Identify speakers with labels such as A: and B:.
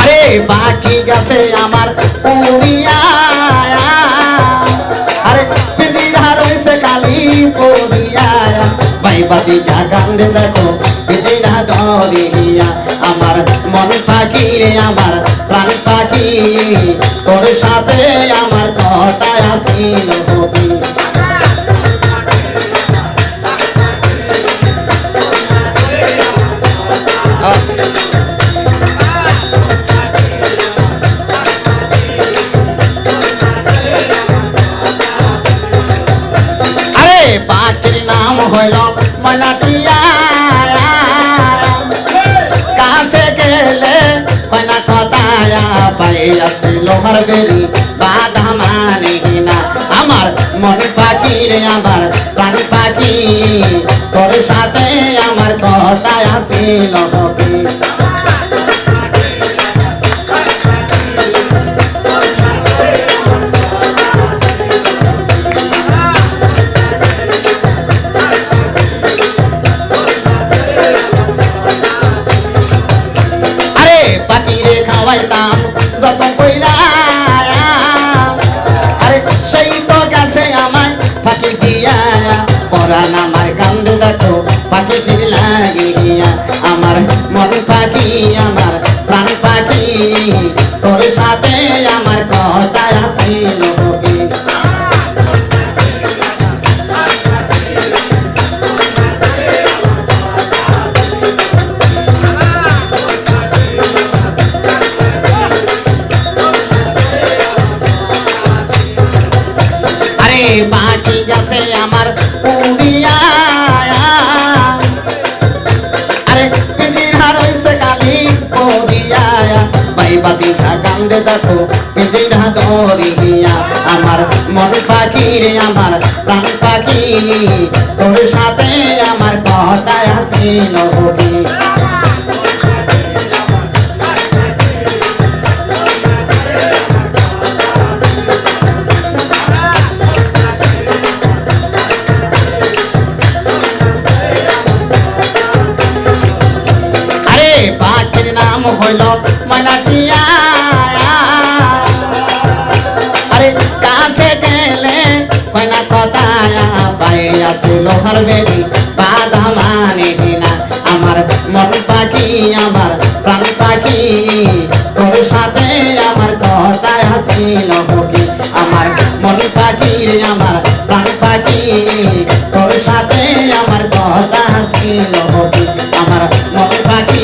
A: আরে পাখি গেছে আমার উড়িয়া আরে পিদিরা রয়েছে কালি পড়িয়া। ভাই বাদি কান্দে দেখো পিদিরা ধরিয়া আমার মন পাখি রে আমার প্রাণ পাখি। তোর সাথে হইল কাছে গেলে কয়না কথায় পাই আছে লোহার বেরি বাধা মানে না। আমার মনে পাখি রে, আমার প্রাণ পাখি। তোর সাথে আমার কথায় আসিল হকি পরান আমার কান্দে দেখো পাখি চির লাগিয়া আমার মন পাখি, আমার প্রাণ পাখি, তোর সাথে আমার কথা পাখি গেছে আমার উড়িয়া। আরে পিঞ্জিরা রইছে কালি পড়িয়া। ভাই বাতি কান্দে দেখো পিঞ্জিরা ধরিয়া। আমার মন পাখি রে, আমার প্রাণ পাখি। তোর সাথে আমার কথা আসিল নাম হইল মনাটিয়া আরে, কাছে গেলে কয়না কথায়া পাই আছে লোহার বেরি বাধা মানে না আমার মন পাখি, আমার প্রাণ পাখি, তোর সাথে আমার কথা আসিল হকি আমার মন পাখি রে, আমার প্রাণ পাখি, তোর সাথে আমার কথা আসিল হকি আমার মন পাখি